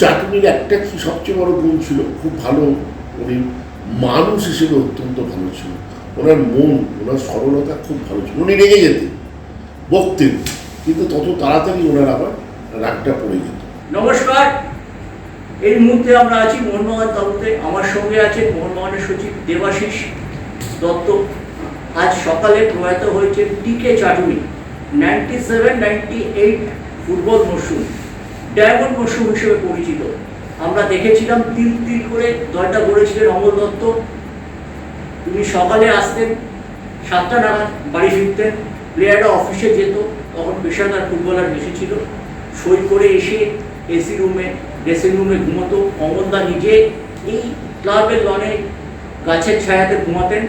চাটুনির একটা কি সবচেয়ে বড় গুণ ছিল? খুব ভালো উনি মানুষ হিসেবে অত্যন্ত ভালো ছিল। ওনার মন, ওনার সরলতা খুব ভালো ছিল। উনি রেগে যেতেন, বকতেন, কিন্তু তত তাড়াতাড়ি ওনার আবার রাগটা পড়ে যেত। নমস্কার। এই মুহূর্তে আমরা আছি মোহনবাগান তরফে আমার সঙ্গে আছেন মোহনবাগানের সচিব দেবাশিস দত্ত। আজ সকালে প্রয়াত হয়েছে T K Chatuni, ninety seven, ninety eight football মরশুম। ডায়মন্ড মরশুম হিসেবে পরিচিত। আমরা দেখেছিলাম তিল তিল করে দলটা গড়েছিলেন অমল দত্ত। তিনি সকালে আসতেন, সাতটা নাগাদ বাড়ি ফিরতেন প্লেয়াররা অফিসে যেত, তখন পেশাদার ফুটবলার বেশি ছিল। সই করে এসে এসি রুমে ড্রেসিং রুমে ঘুমতো। অমলদা নিজে এই ক্লাবের লনে গাছের ছায়াতে ঘুমাতেন।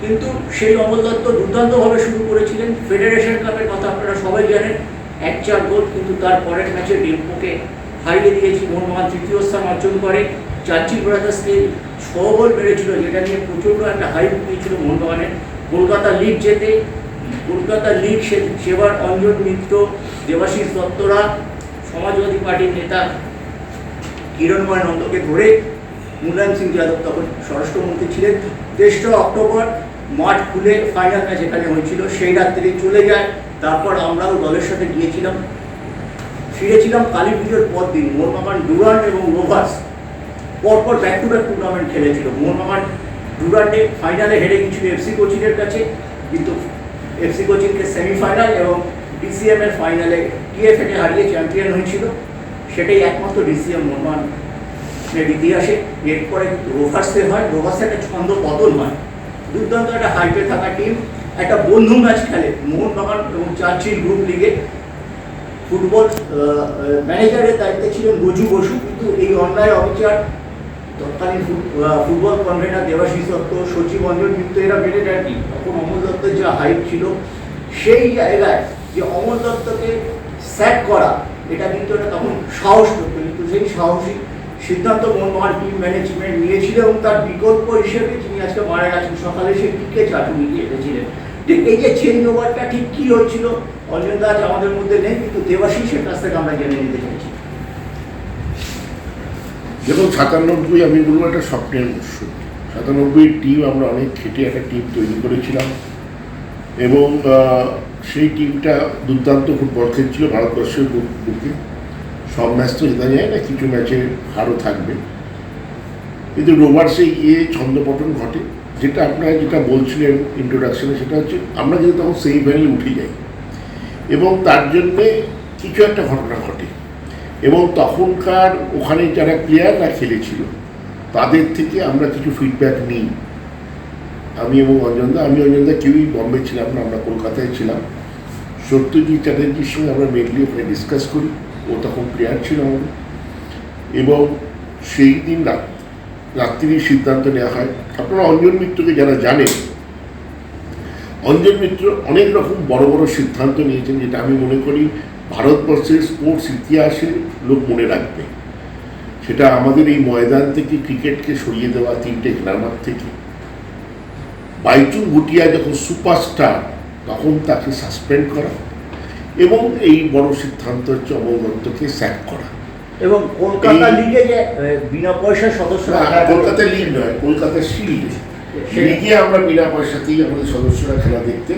কিন্তু সেই অমল দত্ত দুর্দান্তভাবে শুরু করেছিলেন। ফেডারেশন কাপের কথা আপনারা সবাই জানেন। এক চার গোল কিন্তু তার পরের ম্যাচে ডেম্পোকে হারিয়ে দিয়েছি মোহনবাগান তৃতীয় স্থান অর্জন করে চার্চি ব্রাদার্সকে ছ গোল মেরেছিল, যেটা নিয়ে প্রচণ্ড একটা হাইপ দিয়েছিল মোহনবাগানের কলকাতা লিগ যেতে কলকাতা লিগ সে- সেবার অঞ্জন মিত্র, দেবাশিস দত্তরা, সমাজবাদী পার্টির নেতা কিরণময় নন্দকে ধরে মুলায়ম সিং যাদব তখন স্বরাষ্ট্রমন্ত্রী ছিলেন। তেসরা অক্টোবর মাঠ খুলে ফাইনাল ম্যাচ এখানে হয়েছিল। সেই রাত্রে চলে যায় তারপর আমরাও দলের সাথে গিয়েছিলাম, ফিরেছিলাম কালী পুজোর পর দিন। মোহনবাগান ডুরান এবং রোভার্স পরপর ব্যাক টু ব্যাক টুর্নামেন্ট খেলেছিল। মোহনবাগান ডুরান্ডে ফাইনালে হেরে গেছিল এফসি কোচিংয়ের কাছে, কিন্তু এফসি কোচিংকে সেমিফাইনাল এবং ডিসিএম এর ফাইনালে টিএফএকে হারিয়ে চ্যাম্পিয়ন হয়েছিল। সেটাই একমাত্র ডিসিএম মোহনবাগান এর ইতিহাসে। এরপরে রোভার্সে হয়। রোভার্সে একটা ছন্দ বদল হয়। দুর্দান্ত একটা হাইপে থাকা টিম একটা বন্ধু ম্যাচ খেলে মোহনবাগান এবং চার্চিল গ্রুপ লিগে। ফুটবল ম্যানেজারের দায়িত্বে ছিলেন গজু বসু, কিন্তু এই অন্যায় অবিচার তৎকালীন ফুটবল কনভেনার দেবাশিস দত্ত, সচিব অঞ্জন মিত্র, এরা মেনে যায়নি তখন অমল দত্তের যা হাইপ ছিল, সেই জায়গায় যে অমল দত্তকে স্যাক করা, এটা কিন্তু এটা তখন সাহস করতো, কিন্তু সেই সাহসী সিদ্ধান্ত মোহনবাগান টিম ম্যানেজমেন্ট নিয়েছিল এবং তার বিকল্প হিসেবে তিনি আজকে মারা গেছেন। সকালে সে টিকে চাটুনি দিয়ে এসেছিলেন ঠিক এই যে চেঞ্জ ওভারটা ঠিক কি হচ্ছিল? অঞ্জন দাস আমাদের মধ্যে নেই, কিন্তু দেবাশিসের কাছ থেকে আমরা জেনে নিতে চাইছি। দেখুন, সাতানব্বই, আমি বলব একটা স্বপ্নের মরশুম সাতানব্বই টিম আমরা অনেক খেটে একটা টিম তৈরি করেছিলাম। এবং সেই টিমটা দুর্দান্ত ফুটবল খেলছিল ভারতবর্ষের বুকে সব ম্যাচ তো জেতা যায় না, কিছু ম্যাচে হারও থাকবে। কিন্তু রোভার্সে গিয়ে ছন্দপটন ঘটে। যেটা আপনারা যেটা বলছিলেন ইন্ট্রোডাকশনে সেটা হচ্ছে আমরা যেহেতু তখন সেমিফাইনালে উঠে যাই। এবং তার জন্যে কিছু একটা ঘটনা ঘটে। এবং তখনকার ওখানে যারা প্লেয়াররা খেলেছিল, তাদের থেকে আমরা কিছু ফিডব্যাক নিই। আমি এবং অঞ্জনদা, আমি অঞ্জনদা কেউই বম্বে ছিলাম না, আমরা কলকাতায় ছিলাম। সত্যজিৎ চ্যাটার্জির সঙ্গে আমরা মেনলি ওখানে ডিসকাস করি। ও তখন প্লেয়ার ছিল আমাদের। এবং সেই দিন রাত, রাত্রির সিদ্ধান্ত নেওয়া হয়। আপনারা অঞ্জন মিত্রকে যারা জানেন, অঞ্জন মিত্র অনেক রকম বড় বড় সিদ্ধান্ত নিয়েছেন যেটা আমি মনে করি ভারতবর্ষের স্পোর্টস ইতিহাসে লোক মনে রাখবে। সেটা আমাদের এই ময়দান থেকে ক্রিকেটকে সরিয়ে দেওয়া তিনটে মাঠ থেকে। বাইচুং ভুটিয়া যখন সুপারস্টার তখন তাকে সাসপেন্ড করা। এবং এই বড় সিদ্ধান্ত হচ্ছে অমল দত্তকে স্যাক করা। এবং কলকাতা লিগে যে বিনা পয়সার সদস্য কলকাতা লিগ নয় কলকাতা শিল্ডে লিগে আমরা বিনা পয়সাতেই আমাদের সদস্যরা খেলা দেখতেন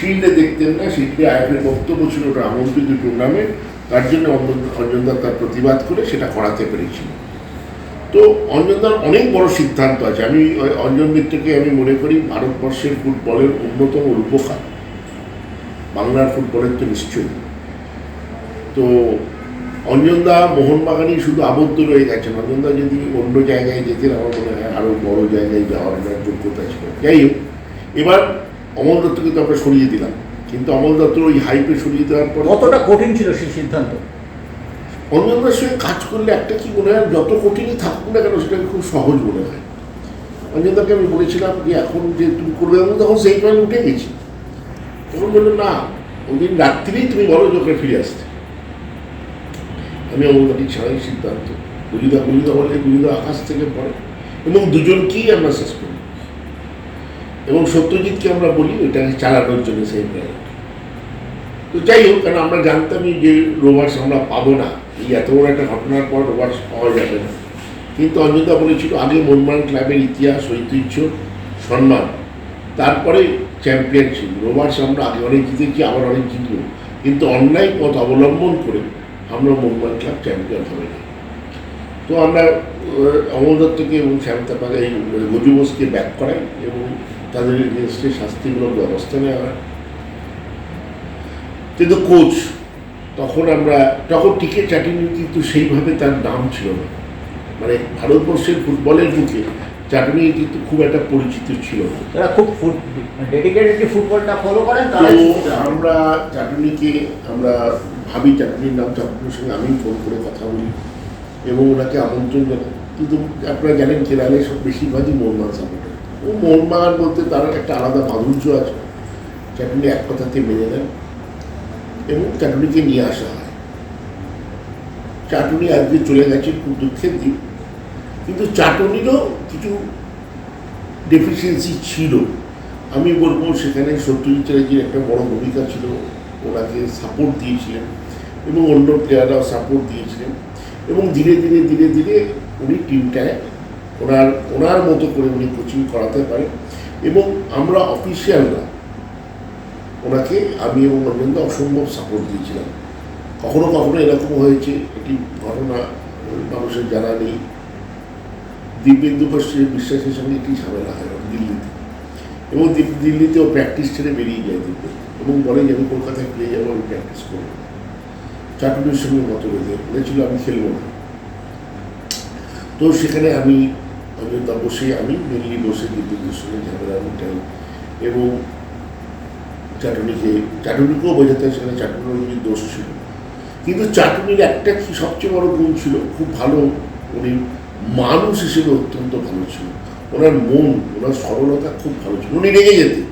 শিল্ডে দেখতেন না শিল্ডে আয়োগের বক্তব্য ছিল ওটা আমন্ত্রিত টুর্নামেন্ট তার জন্য অঞ্জন- অঞ্জনদা তার প্রতিবাদ করে সেটা করাতে পেরেছিল। তো অঞ্জনদার অনেক বড় সিদ্ধান্ত আছে। আমি অঞ্জন মিত্রকে আমি মনে করি ভারতবর্ষের ফুটবলের অন্যতম রূপকার। বাংলার ফুটবলের তো নিশ্চয়ই। তো অঞ্জনদা মোহনবাগানই শুধু আবদ্ধ রয়ে গেছেন। অঞ্জনদা যদি অন্য জায়গায় যেতেন আমার মনে হয় আরও বড় জায়গায় যাওয়ার ওনার যোগ্যতা ছিল। যাই হোক এবার অমল দত্তকে তো আমরা সরিয়ে দিলাম। কিন্তু অমল দত্ত ওই হাইপে সরিয়ে দেওয়ার পর কতটা কঠিন ছিল সেই সিদ্ধান্ত? অঞ্জনদার সঙ্গে কাজ করলে একটা কি মনে হয় যত কঠিনই থাকুক না কেন সেটাকে খুব সহজ মনে হয়। অঞ্জনদাকে আমি বলেছিলাম যে এখন যে তুমি করবে আমি তখন সেই পয়েন্ট উঠে গেছি। তখন বলল না ওই দিন রাত্রিরেই তুমি বলো যে ওকে ফিরে আসতে। আমি অমলদাটি ছাড়াই সিদ্ধান্ত। গুলিদা গুলিদা বলে, গুলিদা আকাশ থেকে পড়ে এবং দুজনকেই আমরা শেষ করি। এবং সত্যজিৎকে আমরা বলি, ওইটাকে চালানোর জন্য সেই প্লেয়ার তো যাই হোক কেন আমরা জানতামই যে রোভার্স আমরা পাবো না। এই এত বড় একটা ঘটনার পর রোভার্স পাওয়া যাবে না। কিন্তু অঞ্জনদা বলেছিল, আগে মনমান ক্লাবের ইতিহাস, ঐতিহ্য, সম্মান তারপরে চ্যাম্পিয়ন ছিল। রোভার্স আমরা আগে অনেক জিতেছি, আবার অনেক জিতব। কিন্তু অন্যায় পথ অবলম্বন করে আমরা মনমান ক্লাব চ্যাম্পিয়ন হবে না তো আমরা অমল দত্তকে এবং শ্যামতাপাকে এই গজু বোসকে ব্যাক করাই এবং তাদের এগেনস্টে শাস্তিমূলক ব্যবস্থা নেওয়া হয়। কিন্তু কোচ তখন আমরা, তখন টিকে চাটিনি কিন্তু সেইভাবে তার নাম ছিল না। মানে ভারতবর্ষের ফুটবলের বুকে চাটনি কিন্তু খুব একটা পরিচিত ছিল না। খুব ডেডিকেটেডলি ফুটবলটা ফলো করেন তো তারা। আমরা চাটনিকে আমরা ভাবি চাটনির নাম চাটনির সঙ্গে আমি ফোন করে কথা বলি এবং ওনাকে আমন্ত্রণ জানাই। কিন্তু আপনারা জানেন কেরালে সব বেশিরভাগই মোহনবাগান সাপোর্টার ও মোহনবাগান বলতে তার একটা আলাদা মাধুর্য আছে। চাটনি এক কথাতে মেনে নেন এবং চাটনিকে নিয়ে আসা হয়। চাটনি আজকে চলে গেছে খুব দুঃখের দিন কিন্তু চাটনিরও কিছু ডেফিসিয়েন্সি ছিল। আমি বলব সেখানে সত্যজিৎ চ্যাটার্জির একটা বড় ভূমিকা ছিল। ওনাকে সাপোর্ট দিয়েছিলেন এবং অন্য প্লেয়াররাও সাপোর্ট দিয়েছিলেন এবং ধীরে ধীরে ধীরে ধীরে উনি টিমটায় ওনার ওনার মতো করে উনি কোচিং করাতে পারেন এবং আমরা অফিসিয়ালরা ওনাকে আমি এবং অরবিন্দ অসম্ভব সাপোর্ট দিয়েছিলাম। কখনো কখনো এরকম হয়েছে, একটি ঘটনা মানুষের জানা নেই। দিব্যেন্দু বসে- বিশ্বাসের সঙ্গে একটি ঝামেলা হয় দিল্লিতে। এবং দিল- দিল্লিতেও প্র্যাকটিস ছেড়ে বেরিয়ে যায় দিব্য এবং বলে যে আমি কলকাতায় ফিরে যাব, আমি প্র্যাকটিস করব। চাটুরির সঙ্গে মতো বেঁধে বলেছিল, আমি খেলব না। তো সেখানে আমি অযোধ্যা বসে, আমি দিল্লি বসে দিব্যেন্দুর সঙ্গে ঝামেলা মিটাই। এবং চাটুনিকে চাটুনিকেও বোঝাতে সেখানে চাটুনির দোষ ছিল। কিন্তু চাটুনির একটা কি সবচেয়ে বড় গুণ ছিল, খুব ভালো উনি মানুষ হিসেবে অত্যন্ত ভালো ছিল। ওনার মন ওনার সরলতা খুব ভালো ছিল। উনি রেগে যেতেন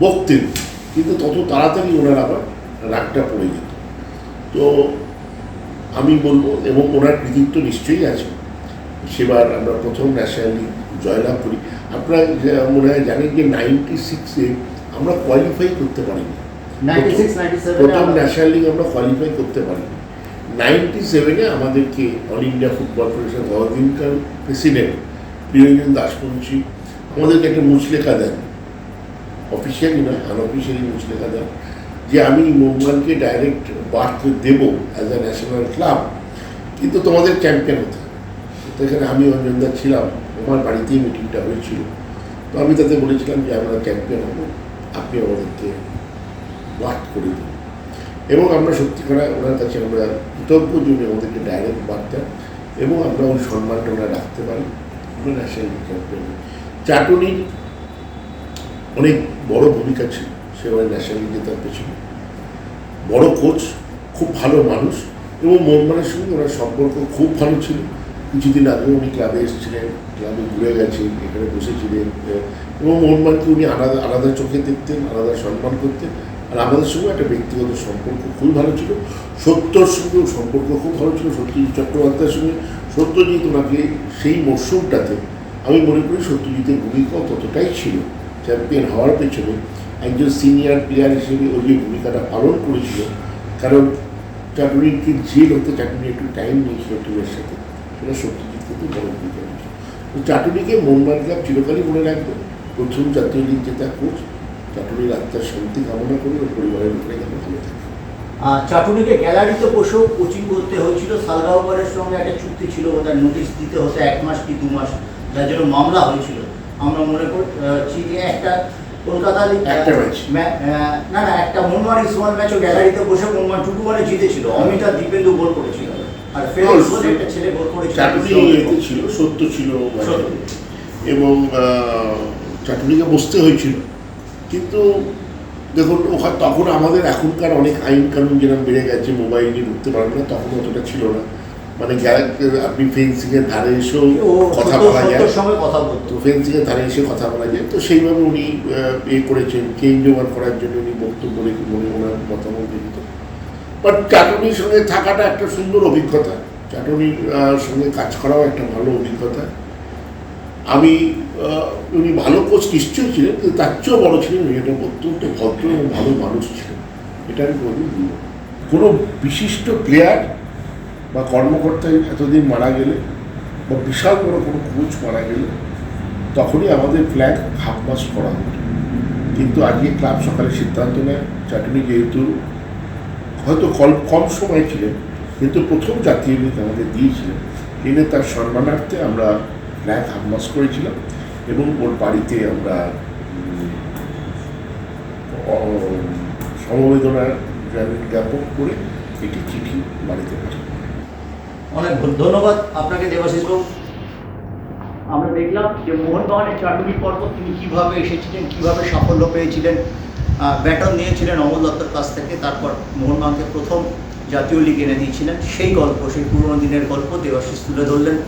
বকতেন কিন্তু তত তাড়াতাড়ি ওনার আবার রাগটা পড়ে যেত। তো আমি বলব এবং ওনার কৃতিত্ব নিশ্চয়ই আছে। সেবার আমরা প্রথম ন্যাশনাল জয়লাভ করি। আপনারা মনে হয় জানেন যে নাইনটি সিক্সে আমরা কোয়ালিফাই করতে পারিনি। 96, 97 প্রথম ন্যাশনাল লিগ আমরা কোয়ালিফাই করতে পারিনি। নাইনটি সেভেনে আমাদেরকে অল ইন্ডিয়া ফুটবল ফেডারেশন ততদিনকার প্রেসিডেন্ট প্রিয়জন দাসপঞ্চী আমাদেরকে একটা মুচলেখা দেন। অফিসিয়ালি নয় আনঅফিসিয়ালি মুচলেখা দেন যে আমি মুম্বাইকে ডাইরেক্ট বার্থ দেব অ্যাজ আ ন্যাশনাল ক্লাব কিন্তু তোমাদের চ্যাম্পিয়ন হতে তো এখানে আমি অঞ্জনদা ছিলাম, আমার বাড়িতেই মিটিংটা হয়েছিল। তো আমি তাতে বলেছিলাম যে আমরা চ্যাম্পিয়ন হব, আপনি আমাদেরকে বার্থ করে দিন। এবং আমরা সত্যি করে ওনার কাছে আমরা কৃতজ্ঞ যে উনি আমাদেরকে ডাইরেক্ট দেন এবং আমরা ওই সম্মানটা ওনারা রাখতে পারি আমরা ন্যাশনাল চাটুনির অনেক বড় ভূমিকা ছিল, সে সেভাবে ন্যাশনাল জেতার পেছনে। বড় কোচ খুব ভালো মানুষ এবং মোহনবাগানের সঙ্গে ওনার সম্পর্ক খুব ভালো ছিল। কিছুদিন আগে উনি ক্লাবে এসেছিলেন ক্লাবে ঘুরে গেছেন, এখানে বসেছিলেন এবং মোহনবাগানকে উনি আলাদা আলাদা চোখে দেখতেন, আলাদা সম্মান করতেন। আর আমাদের সঙ্গে একটা ব্যক্তিগত সম্পর্ক খুবই ভালো ছিল। সত্যর সঙ্গেও সম্পর্ক খুব ভালো ছিল, সত্যজিৎ চট্টোপাধ্যায়ের সঙ্গে। সত্যজিৎ ওনাকে সেই মরশুমটাতে আমি মনে করি সত্যজিতের ভূমিকাও ততটাই ছিল, চ্যাম্পিয়ন হওয়ার পেছনে। একজন সিনিয়র প্লেয়ার হিসেবে ওই যে ভূমিকাটা পালন করেছিল, কারণ চাটুরিকে জেল হতে চাটুরি একটু টাইম নিয়েছিল টিমের সাথে। সেটা সত্যজিৎ কিন্তু বড় ভূমিকা নিয়েছিল চাটুরিকে মোহনবাগান ক্লাব চিরকালই মনে রাখবে। প্রথম জাতীয় লিগ জেতা কোচ চাটুরির আত্মার শান্তি কামনা করে ওর পরিবারের উপরে যেন ভালো থাকে। চাটুনিকে গ্যালারিতে বসেও কোচিং করতে হয়েছিল। সালগাওয়ারের সঙ্গে একটা চুক্তি ছিল ওদের নোটিশ দিতে হতো এক মাস কি দু মাস যার জন্য মামলা হয়েছিল। আমরা মনে করছি যে একটা কলকাতা একটা match। ম্যা- আহ, না না একটা মনমার ইসমাল ম্যাচও গ্যালারিতে বসে মনমার টুটু মানে জিতেছিল। অমিতা আর দীপেন্দু গোল করেছিল। আর ফেরোজ বলে একটা ছেলে গোল করেছিল। ছিল সত্য ছিল এবং আহ, চাটুরিকে বসতে হয়েছিল। কিন্তু দেখুন ওখানে তখন আমাদের এখনকার অনেক আইন কানুন যেরকম বেড়ে গেছে মোবাইল নিয়ে ঢুকতে পারবে না তখন অতটা ছিল না। মানে আপনি ফেন্সিংয়ের ধারে এসেও কথা বলা যায়। কথা বলতো। তো ফেন্সিংয়ের ধারে এসে কথা বলা যায়। তো সেইভাবে উনি এ করেছেন। চেঞ্জ ওভার করার জন্য উনি বক্তব্য রেখে মনে ওনার মতামত দিত বাট চাটনির সঙ্গে থাকাটা একটা সুন্দর অভিজ্ঞতা। চাটনির সঙ্গে কাজ করাও একটা ভালো অভিজ্ঞতা। আমি উনি ভালো কোচ নিশ্চয়ই ছিলেন, কিন্তু তার চেয়েও বড় ছিলেন উনি একটা অত্যন্ত ভদ্র এবং ভালো মানুষ ছিলেন। এটা আমি কোনোদিন কোনো বিশিষ্ট প্লেয়ার বা কর্মকর্তা এতদিন মারা গেলে, বা বিশাল বড় কোনো কোচ মারা গেলে, তখনই আমাদের ফ্ল্যাগ হাফ মাস্ট করা হতো। কিন্তু আজকে ক্লাব সকালে সিদ্ধান্ত নেয়, চাটনি যেহেতু হয়তো কম কম সময় ছিলেন, কিন্তু প্রথম জাতীয় গীত আমাদের দিয়েছিলেন। এনে তার সম্মানার্থে আমরা ফ্ল্যাগ হাফ মাস্ট করেছিলাম এবং ওর বাড়িতে আমরা সমবেদনা জ্ঞাপন করে একটি চিঠি বাড়িতে পাঠাই। অনেক ধন্যবাদ আপনাকে দেবাশিস আমরা দেখলাম যে মোহনবাগানের চাটুরি পর্ব তিনি কীভাবে এসেছিলেন কীভাবে সাফল্য পেয়েছিলেন ব্যাটন নিয়েছিলেন অমল দত্তর কাছ থেকে তারপর মোহনবাগানকে প্রথম জাতীয় লিগ এনে দিয়েছিলেন। সেই গল্প সেই পুরোনো দিনের গল্প দেবাশিস তুলে ধরলেন।